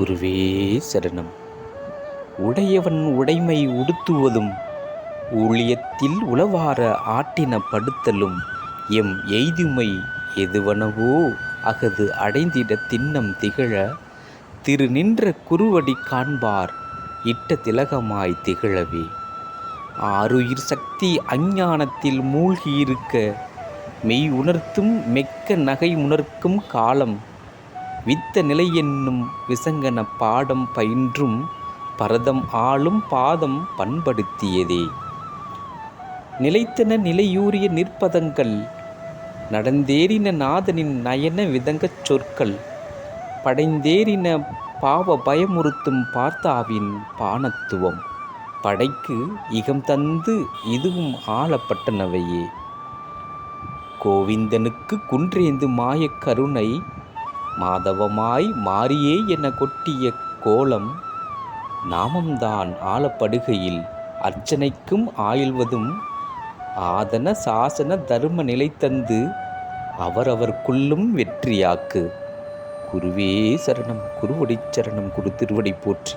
குருவே சரணம். உடையவன் உடைமை உடுத்துவதும் ஊழியத்தில் உளவார ஆட்டின படுத்தலும் எம் எய்துமை எதுவனவோ அகது அடைந்திட திண்ணம் திகழ திரு நின்ற குருவடி காண்பார் இட்ட திலகமாய் திகழவே. ஆருயிர் சக்தி அஞ்ஞானத்தில் மூழ்கியிருக்க மெய் உணர்த்தும் மெக்க நகை உணர்க்கும் காலம் வித்த நிலை என்னும் விசங்கன பாடம் பயின்றும் பரதம் ஆளும் பாதம் பண்படுத்தியதே. நிலைத்தன நிலையூறிய நிற்பதங்கள் நடந்தேறின நாதனின் நயன விதங்கச் சொற்கள் படைந்தேறின பாவ பயமுறுத்தும் பார்த்தாவின் பானத்துவம் படைக்கு இகம் தந்து இதுவும் ஆளப்பட்டனவையே. கோவிந்தனுக்கு குன்றேந்து மாயக் கருணை மாதவமாய் மாறியே என கொட்டிய கோலம் நாமம்தான் ஆளப்படுகையில் அர்ச்சனைக்கும் ஆயுள்வதும் ஆதன சாசன தர்ம நிலை தந்து அவரவர்க்குள்ளும் வெற்றியாக்கு. குருவே சரணம் குருவடி சரணம் குரு திருவடி போற்றி.